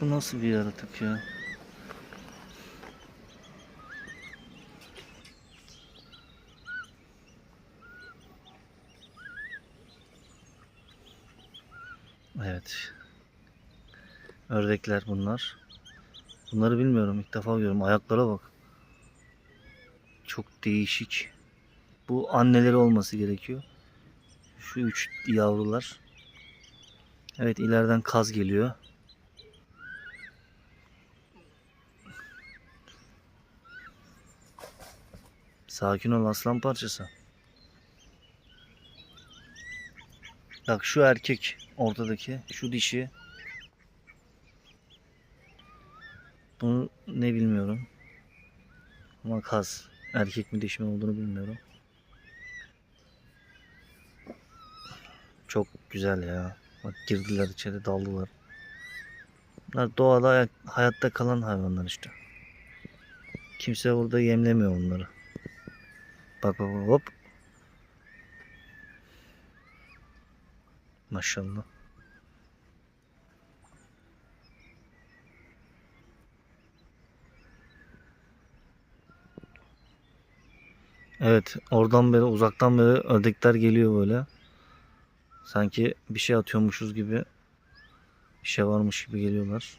Bu nasıl bir yaratık ya? Evet. Ördekler bunlar. Bunları bilmiyorum. ilk defa görüyorum. Ayaklara bak. Çok değişik. Bu anneleri olması gerekiyor. Şu üç yavrular. Evet ileriden kaz geliyor. Sakin ol aslan parçası. Bak şu erkek ortadaki, şu dişi. Bunu ne bilmiyorum. Ama kaz. Erkek mi dişi mi olduğunu bilmiyorum. Çok güzel ya. Bak girdiler içeri daldılar. Bunlar doğada hay- hayatta kalan hayvanlar işte. Kimse burada yemlemiyor onları. Bak bak hop. Maşallah. Evet, oradan beri uzaktan beri ördekler geliyor böyle. Sanki bir şey atıyormuşuz gibi bir şey varmış gibi geliyorlar.